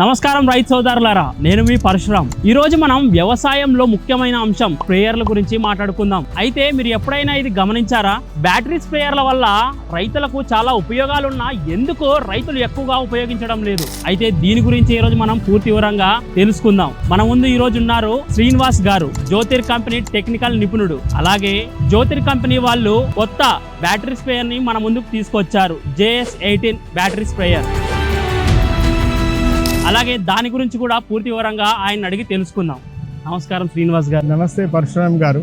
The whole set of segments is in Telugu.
నమస్కారం రైతు సోదరులారా నేను మీ పరశురామ్ ఈ రోజు మనం వ్యవసాయంలో ముఖ్యమైన అంశం స్ప్రేయర్ల గురించి మాట్లాడుకుందాం. అయితే మీరు ఎప్పుడైనా ఇది గమనించారా? బ్యాటరీ స్ప్రేయర్ల వల్ల రైతులకు చాలా ఉపయోగాలున్నా ఎందుకు రైతులు ఎక్కువగా ఉపయోగించడం లేదు. అయితే దీని గురించి ఈ రోజు మనం పూర్తి వివరంగా తెలుసుకుందాం. మన ముందు ఈ రోజు ఉన్నారు శ్రీనివాస్ గారు జ్యోతిర్ కంపెనీ టెక్నికల్ నిపుణుడు. అలాగే జ్యోతిర్ కంపెనీ వాళ్ళు కొత్త బ్యాటరీ స్ప్రేయర్ని మన ముందుకు తీసుకొచ్చారు జేఎస్ ఎయిటీన్ బ్యాటరీ స్ప్రేయర్. అలాగే దాని గురించి కూడా పూర్తి వివరంగా ఆయన అడిగి తెలుసుకుందాం. నమస్కారం శ్రీనివాస్ గారు. నమస్తే పరశురామ్ గారు.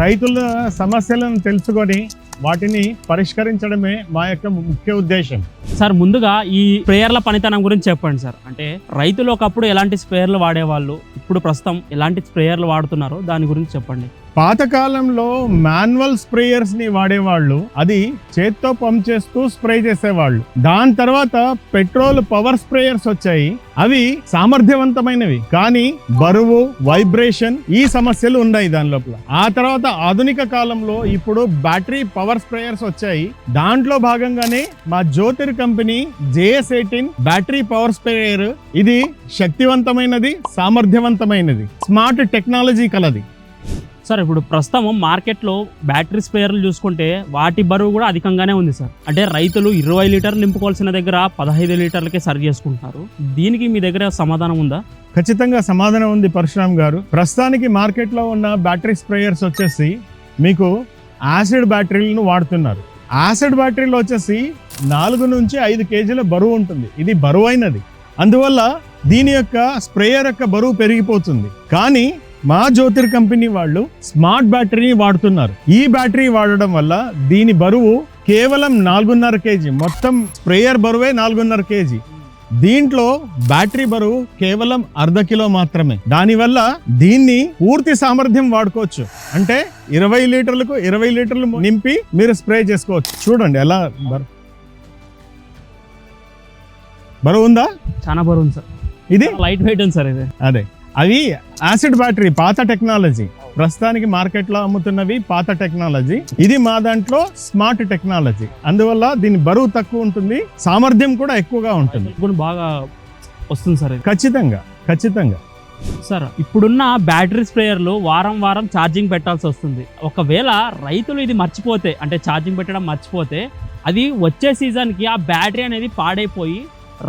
రైతుల సమస్యలను తెలుసుకొని వాటిని పరిష్కరించడమే మా యొక్క ముఖ్య ఉద్దేశం. సార్ ముందుగా ఈ స్ప్రేయర్ల పనితనం గురించి చెప్పండి సార్. అంటే రైతులు ఒకప్పుడు ఎలాంటి స్ప్రేయర్లు వాడేవాళ్ళు? ఇప్పుడు ప్రస్తుతం ఎలాంటి స్ప్రేయర్లు వాడుతున్నారో దాని గురించి చెప్పండి. పాతకాలంలో మాన్యువల్ స్ప్రేయర్స్ని వాడేవాళ్ళు. అది చేత్తో పంప్ చేస్తూ స్ప్రే చేసేవాళ్ళు. దాని తర్వాత పెట్రోల్ పవర్ స్ప్రేయర్స్ వచ్చాయి. అవి సామర్థ్యవంతమైనవి. కానీ బరువు వైబ్రేషన్ ఈ సమస్యలు ఉన్నాయి దాని లోపల. ఆ తర్వాత ఆధునిక కాలంలో ఇప్పుడు బ్యాటరీ పవర్ స్ప్రేయర్స్ వచ్చాయి. దాంట్లో భాగంగానే మా Jyothir company JS eighteen battery power sprayer. ఇది శక్తివంతమైనది సామర్థ్యవంతమైనది. స్మార్ట్ టెక్నాలజీ కలది. సార్ ఇప్పుడు ప్రస్తుతం మార్కెట్లో బ్యాటరీ స్ప్రేయర్లు చూసుకుంటే వాటి బరువు కూడా అధికంగానే ఉంది సార్. అంటే రైతులు ఇరవై లీటర్లు నింపుకోవాల్సిన దగ్గర పదహైదు లీటర్లకే సరి చేసుకుంటున్నారు. దీనికి మీ దగ్గర సమాధానం ఉందా? ఖచ్చితంగా సమాధానం ఉంది పరశురామ్ గారు. ప్రస్తుతానికి మార్కెట్లో ఉన్న బ్యాటరీ స్ప్రేయర్స్ వచ్చేసి మీకు యాసిడ్ బ్యాటరీలను వాడుతున్నారు. యాసిడ్ బ్యాటరీలు వచ్చేసి నాలుగు నుంచి ఐదు కేజీల బరువు ఉంటుంది. ఇది బరువైనది. అందువల్ల దీని యొక్క స్ప్రేయర్ యొక్క బరువు పెరిగిపోతుంది. కానీ మా జ్యోతిర్ కంపెనీ వాళ్ళు స్మార్ట్ బ్యాటరీని వాడుతున్నారు. ఈ బ్యాటరీ వాడడం వల్ల దీని బరువు కేవలం నాలుగున్నర కేజీ మొత్తం స్ప్రేయర్ బరువే నాలుగున్నర కేజీ. దీంట్లో బ్యాటరీ బరువు కేవలం అర్ధ కిలో మాత్రమే. దానివల్ల దీన్ని పూర్తి సామర్థ్యం వాడుకోవచ్చు. అంటే ఇరవై లీటర్లకు ఇరవై లీటర్లు నింపి మీరు స్ప్రే చేసుకోవచ్చు. చూడండి ఎలా బరు బరువు ఉందా? చాలా బరువు ఉంది సార్. ఇది? లైట్ వెయిట్ ఉంది సార్ ఇది. అదే. అవి యాసిడ్ బ్యాటరీ పాత టెక్నాలజీ. ప్రస్తుతానికి మార్కెట్లో అమ్ముతున్నవి పాత టెక్నాలజీ. ఇది మా దాంట్లో స్మార్ట్ టెక్నాలజీ. అందువల్ల దీని బరువు తక్కువ ఉంటుంది సామర్థ్యం కూడా ఎక్కువగా ఉంటుంది. ఇప్పుడు బాగా వస్తుంది సార్ ఖచ్చితంగా ఖచ్చితంగా. సార్ ఇప్పుడున్న బ్యాటరీ స్ప్రేయర్లు వారం వారం ఛార్జింగ్ పెట్టాల్సి వస్తుంది. ఒకవేళ రైతులు ఇది మర్చిపోతే అంటే ఛార్జింగ్ పెట్టడం మర్చిపోతే అది వచ్చే సీజన్కి ఆ బ్యాటరీ అనేది పాడైపోయి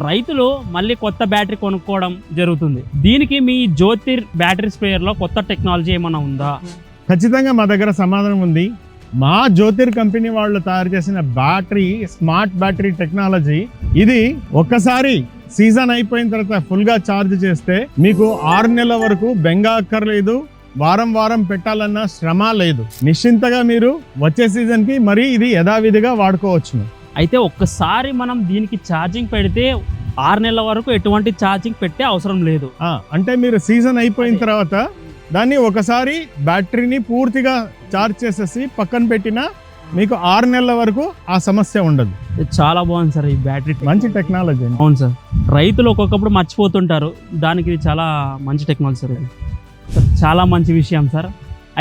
రైతులు మళ్ళీ కొత్త బ్యాటరీ కొనుక్కోవడం జరుగుతుంది. దీనికి మీ జ్యోతిర్ బ్యాటరీ స్ప్రేయర్లో కొత్త టెక్నాలజీ ఏమైనా ఉందా? ఖచ్చితంగా మా దగ్గర సమాధానం ఉంది. మా జ్యోతిర్ కంపెనీ వాళ్ళు తయారు చేసిన బ్యాటరీ స్మార్ట్ బ్యాటరీ టెక్నాలజీ ఇది ఒక్కసారి సీజన్ అయిపోయిన తర్వాత ఫుల్గా ఛార్జ్ చేస్తే మీకు ఆరు నెలల వరకు బెంగ అక్కర్లేదు. వారం వారం పెట్టాలన్న శ్రమ లేదు. నిశ్చింతగా మీరు వచ్చే సీజన్కి మరి ఇది యథావిధిగా వాడుకోవచ్చును. అయితే ఒక్కసారి మనం దీనికి ఛార్జింగ్ పెడితే ఆరు నెలల వరకు ఎటువంటి ఛార్జింగ్ పెట్టే అవసరం లేదు. అంటే మీరు సీజన్ అయిపోయిన తర్వాత దాన్ని ఒకసారి బ్యాటరీని పూర్తిగా ఛార్జ్ చేసేసి పక్కన పెట్టినా మీకు ఆరు నెలల వరకు ఆ సమస్య ఉండదు. చాలా బాగుంది సార్ ఈ బ్యాటరీ మంచి టెక్నాలజీ అవును సార్. రైతులు ఒక్కొక్కప్పుడు మర్చిపోతుంటారు. దానికి ఇది చాలా మంచి టెక్నాలజీ సార్ ఇది. చాలా మంచి విషయం సార్.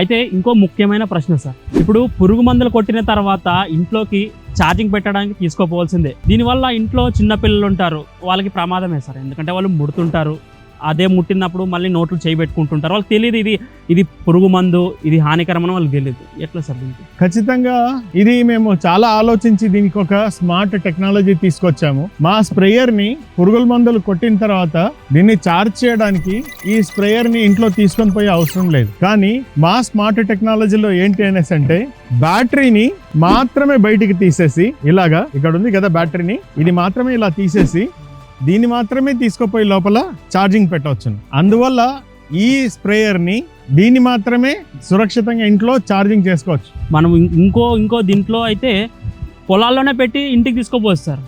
అయితే ఇంకో ముఖ్యమైన ప్రశ్న సార్. ఇప్పుడు పురుగు మందులు కొట్టిన తర్వాత ఇంట్లోకి ఛార్జింగ్ పెట్టడానికి తీసుకోపోవాల్సిందే. దీనివల్ల ఇంట్లో చిన్న పిల్లలు ఉంటారు వాళ్ళకి ప్రమాదమే సార్. ఎందుకంటే వాళ్ళు ముడుతుంటారు. అదే ముట్టినప్పుడు మళ్ళీ నోట్లు చేయబెట్టుకుంటుంటారు. వాళ్ళకి తెలియదు ఇది ఇది పురుగు మందు ఇది హానికరమని వాళ్ళకి తెలియదు ఎట్లా సార్ దీనికి? ఖచ్చితంగా ఇది మేము చాలా ఆలోచించి దీనికి ఒక స్మార్ట్ టెక్నాలజీ తీసుకొచ్చాము. మా స్ప్రేయర్ని పురుగుల మందులు కొట్టిన తర్వాత దీన్ని చార్జ్ చేయడానికి ఈ స్ప్రేయర్ని ఇంట్లో తీసుకొని పోయే అవసరం లేదు. కానీ మా స్మార్ట్ టెక్నాలజీలో ఏంటి అనేసి అంటే బ్యాటరీని మాత్రమే బయటికి తీసేసి ఇలాగా ఇక్కడ ఉంది కదా బ్యాటరీని ఇది మాత్రమే ఇలా తీసేసి దీన్ని మాత్రమే తీసుకుపోయి లోపల ఛార్జింగ్ పెట్టవచ్చు అందువల్ల ఈ స్ప్రేయర్ని దీన్ని మాత్రమే సురక్షితంగా ఇంట్లో ఛార్జింగ్ చేసుకోవచ్చు. మనం ఇంకో ఇంకో దీంట్లో అయితే పొలాల్లోనే పెట్టి ఇంటికి తీసుకోపోవచ్చు సార్.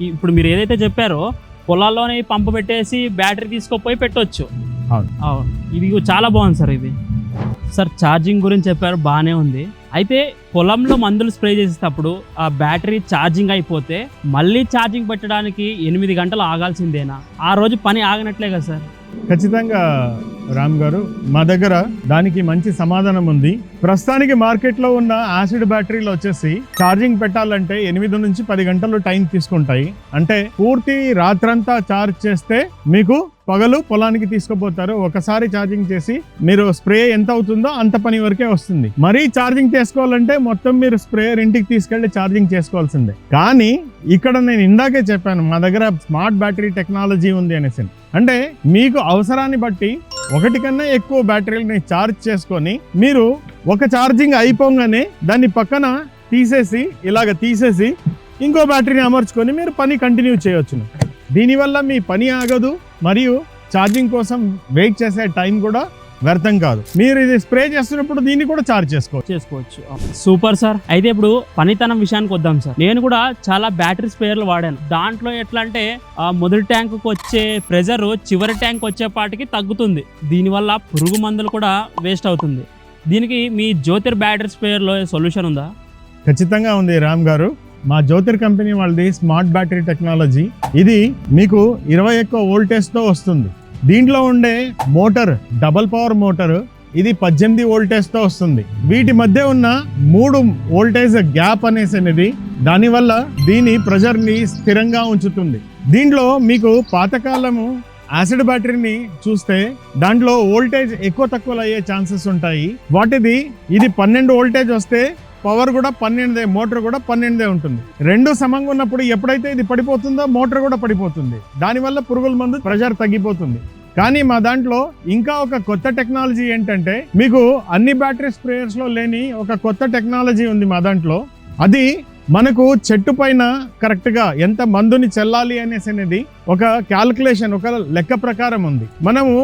ఇప్పుడు మీరు ఏదైతే చెప్పారో పొలాల్లోనే పంపు పెట్టేసి బ్యాటరీ తీసుకుపోయి. అవును. ఇది చాలా బాగుంది సార్ ఇది సార్ ఛార్జింగ్ గురించి చెప్పారు బాగానే ఉంది. అయితే పొలంలో మందులు స్ప్రే చేసేటప్పుడు ఆ బ్యాటరీ ఛార్జింగ్ అయిపోతే మళ్ళీ ఛార్జింగ్ పెట్టడానికి ఎనిమిది గంటలు ఆగాల్సిందేనా? ఆ రోజు పని ఆగనట్లే కదా సార్. ఖచ్చితంగా రామ్ గారు మా దగ్గర దానికి మంచి సమాధానం ఉంది. ప్రస్తుతానికి మార్కెట్లో ఉన్న యాసిడ్ బ్యాటరీలు వచ్చేసి ఛార్జింగ్ పెట్టాలంటే ఎనిమిది నుంచి పది గంటలు టైం తీసుకుంటాయి. అంటే పూర్తి రాత్రంతా ఛార్జ్ చేస్తే మీకు పగలు పొలానికి తీసుకుపోతారు. ఒకసారి ఛార్జింగ్ చేసి మీరు స్ప్రే ఎంత అవుతుందో అంత పని వరకే వస్తుంది. మరీ ఛార్జింగ్ చేసుకోవాలంటే మొత్తం మీరు స్ప్రేయర్ ఇంటికి తీసుకెళ్ళి ఛార్జింగ్ చేసుకోవాల్సిందే. కానీ ఇక్కడ నేను ఇందాకే చెప్పాను మా దగ్గర స్మార్ట్ బ్యాటరీ టెక్నాలజీ ఉంది అనేసి. అంటే మీకు అవసరాన్ని బట్టి ఒకటి కన్నా ఎక్కువ బ్యాటరీలని ఛార్జ్ చేసుకొని మీరు ఒక ఛార్జింగ్ అయిపోగానే దాన్ని పక్కన తీసేసి ఇలాగ తీసేసి ఇంకో బ్యాటరీని అమర్చుకొని మీరు పని కంటిన్యూ చేయొచ్చును. దీనివల్ల మీ పని ఆగదు మరియు ఛార్జింగ్ కోసం వెయిట్ చేసే టైం కూడా వ్యర్థం కాదు. మీరు ఇది స్ప్రే చేస్తున్నప్పుడు దీన్ని కూడా ఛార్జ్ చేసుకోవచ్చు. చేసుకోవచ్చు. Super sir. అయితే ఇప్పుడు పనితనం విషయానికి వద్దాం సార్. నేను కూడా చాలా బ్యాటరీ స్పేర్లు వాడాను. దాంట్లో ఎట్లా అంటే ఆ మొదటి ట్యాంకు వచ్చే ప్రెజర్ చివరి ట్యాంక్ వచ్చేపాటికి తగ్గుతుంది. దీనివల్ల పురుగు మందులు కూడా వేస్ట్ అవుతుంది. దీనికి మీ జ్యోతిర్ బ్యాటరీ స్పేర్లో సొల్యూషన్ ఉందా? ఖచ్చితంగా ఉంది రామ్ గారు. మా జ్యోతిర్ కంపెనీ వాళ్ళది స్మార్ట్ బ్యాటరీ టెక్నాలజీ. ఇది మీకు ఇరవై ఎక్కువ వోల్టేజ్తో వస్తుంది. దీంట్లో ఉండే మోటార్ డబల్ పవర్ మోటార్ ఇది పద్దెనిమిది వోల్టేజ్తో వస్తుంది. వీటి మధ్య ఉన్న మూడు వోల్టేజ్ గ్యాప్ అనేసి అనేది దానివల్ల దీని ప్రెషర్ని స్థిరంగా ఉంచుతుంది. దీంట్లో మీకు పాతకాలము యాసిడ్ బ్యాటరీని చూస్తే దాంట్లో వోల్టేజ్ ఎక్కువ తక్కువ అయ్యే ఛాన్సెస్ ఉంటాయి. వాటిది ఇది పన్నెండు వోల్టేజ్ వస్తే పవర్ కూడా పన్నెండుదే మోటార్ కూడా పన్నెండుదే ఉంటుంది. రెండు సమంగా ఉన్నప్పుడు ఎప్పుడైతే ఇది పడిపోతుందో మోటార్ కూడా పడిపోతుంది. దానివల్ల పురుగుల మందు ప్రెషర్ తగ్గిపోతుంది. కానీ మా దాంట్లో ఇంకా ఒక కొత్త టెక్నాలజీ ఏంటంటే మీకు అన్ని బ్యాటరీ స్ప్రేయర్స్లో లేని ఒక కొత్త టెక్నాలజీ ఉంది మా దాంట్లో. అది మనకు చెట్టు పైన కరెక్ట్గా ఎంత మందుని చెల్లాలి అనేసి అనేది ఒక క్యాల్కులేషన్ ఒక లెక్క ప్రకారం ఉంది. మనము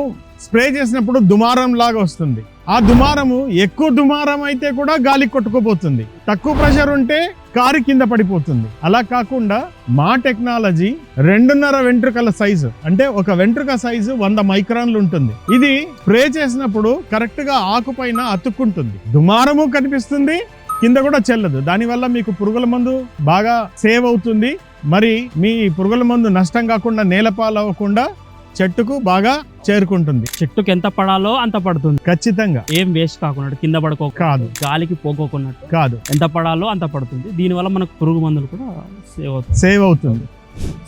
స్ప్రే చేసినప్పుడు దుమారం లాగా వస్తుంది. ఆ దుమారము ఎక్కువ దుమారం అయితే కూడా గాలి కొట్టుకుపోతుంది. తక్కువ ప్రెషర్ ఉంటే కారు కింద పడిపోతుంది. అలా కాకుండా మా టెక్నాలజీ రెండున్నర వెంట్రుకల సైజు అంటే ఒక వెంట్రుక సైజు వంద మైక్రాన్లు ఉంటుంది. ఇది స్ప్రే చేసినప్పుడు కరెక్ట్గా ఆకు పైన అతుక్కుంటుంది. దుమారము కనిపిస్తుంది కింద కూడా చెల్లదు. దానివల్ల మీకు పురుగుల మందు బాగా సేవ్ అవుతుంది. మరి మీ పురుగుల మందు నష్టం కాకుండా నేలపాలవ్వకుండా చెట్టుకు బాగా చేరుకుంటుంది. చెట్టుకి ఎంత పడాలో అంత పడుతుంది. ఖచ్చితంగా. ఏం వేస్ట్ కాకుండా కింద పడుకో కాదు. గాలికి పోకోకున్నట్టు. కాదు. ఎంత పడాలో అంత పడుతుంది. దీనివల్ల మనకు పురుగు మందులు కూడా సేవ్ అవుతుంది సేవ్ అవుతుంది.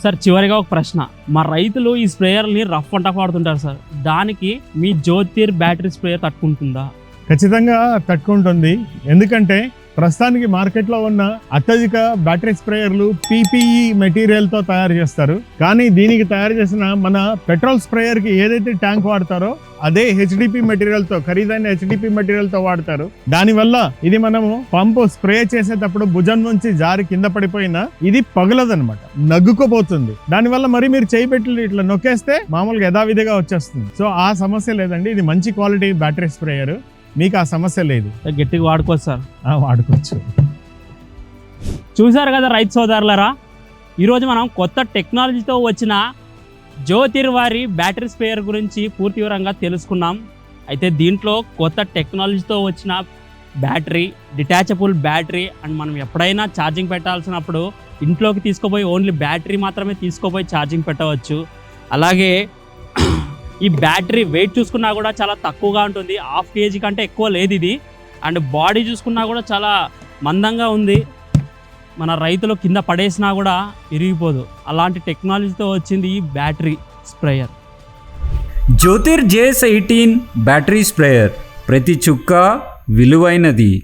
సార్ చివరిగా ఒక ప్రశ్న. మా రైతులు ఈ స్ప్రేయర్ని రఫ్ అంట వాడుతుంటారు సార్. దానికి మీ జ్యోతిర్ బ్యాటరీ స్ప్రేయర్ తట్టుకుంటుందా? ఖచ్చితంగా తట్టుకుంటుంది. ఎందుకంటే ప్రస్తుతానికి మార్కెట్లో ఉన్న అత్యధిక బ్యాటరీ స్ప్రేయర్లు పీపీఈ మెటీరియల్తో తయారు చేస్తారు. కానీ దీనికి తయారు చేసిన మన పెట్రోల్ స్ప్రేయర్కి ఏదైతే ట్యాంక్ వాడతారో అదే హెచ్డిపి మెటీరియల్తో ఖరీదైన హెచ్డిపి మెటీరియల్తో వాడతారు. దానివల్ల ఇది మనము పంపు స్ప్రే చేసేటప్పుడు భుజం నుంచి జారి కింద పడిపోయినా ఇది పగలదనమాట నగ్గుకోపోతుంది. దానివల్ల మరి మీరు చేయి పెట్టి ఇట్లా నొక్కేస్తే మామూలుగా యథావిధిగా వచ్చేస్తుంది. సో ఆ సమస్య లేదండి. ఇది మంచి క్వాలిటీ బ్యాటరీ స్ప్రేయర్. మీకు ఆ సమస్య లేదు. గట్టిగా వాడుకోవచ్చు సార్. వాడుకోవచ్చు. చూశారు కదా రైతు సోదరులరా? ఈరోజు మనం కొత్త టెక్నాలజీతో వచ్చిన జ్యోతిర్ వారి బ్యాటరీ స్ప్రేయర్ గురించి పూర్తి వివరంగా తెలుసుకున్నాం. అయితే దీంట్లో కొత్త టెక్నాలజీతో వచ్చిన బ్యాటరీ డిటాచబుల్ బ్యాటరీ అండ్ మనం ఎప్పుడైనా ఛార్జింగ్ పెట్టాల్సినప్పుడు ఇంట్లోకి తీసుకుపోయి ఓన్లీ బ్యాటరీ మాత్రమే తీసుకుపోయి ఛార్జింగ్ పెట్టవచ్చు. అలాగే ఈ బ్యాటరీ వెయిట్ చూసుకున్నా కూడా చాలా తక్కువగా ఉంటుంది. హాఫ్ కేజీ కంటే ఎక్కువ లేదు ఇది. అండ్ బాడీ చూసుకున్నా కూడా చాలా మందంగా ఉంది. మన రైతులు కింద పడేసినా కూడా విరిగిపోదు. అలాంటి టెక్నాలజీతో వచ్చింది ఈ battery sprayer. Jyothir JS eighteen battery sprayer. ప్రతి చుక్క విలువైనది.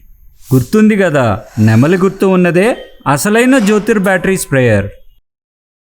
గుర్తుంది కదా నెమలి గుర్తు ఉన్నదే? అసలైన జ్యోతిర్ బ్యాటరీ స్ప్రేయర్.